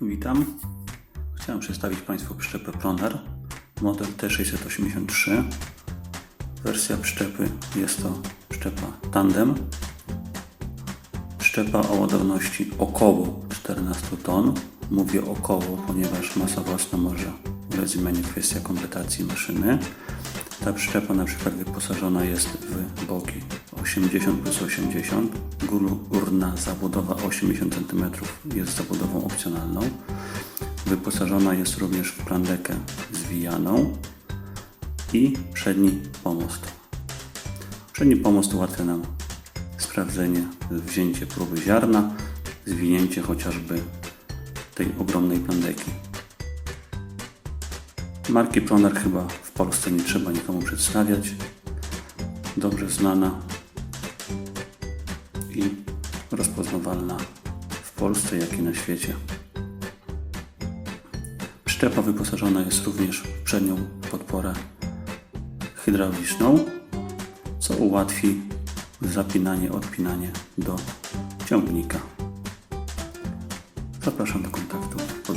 Witam. Chciałem przedstawić Państwu przyczepę Plonar, model T683. Wersja przyczepy jest to przyczepa tandem. Przyczepa o ładowności około 14 ton. Mówię około, ponieważ masa własna może ulec zmianie kwestia kompletacji maszyny. Ta przyczepa na przykład wyposażona jest w boki 80 plus 80, górna zabudowa 80 cm jest zabudową opcjonalną. Wyposażona jest również w plandekę zwijaną i przedni pomost. Przedni pomost ułatwia nam sprawdzenie, wzięcie próby ziarna, zwinięcie chociażby tej ogromnej plandeki. Marki Plonar chyba w Polsce nie trzeba nikomu przedstawiać. Dobrze znana i rozpoznawalna w Polsce, jak i na świecie. Przyczepa wyposażona jest również w przednią podporę hydrauliczną, co ułatwi zapinanie, odpinanie do ciągnika. Zapraszam do kontaktu pod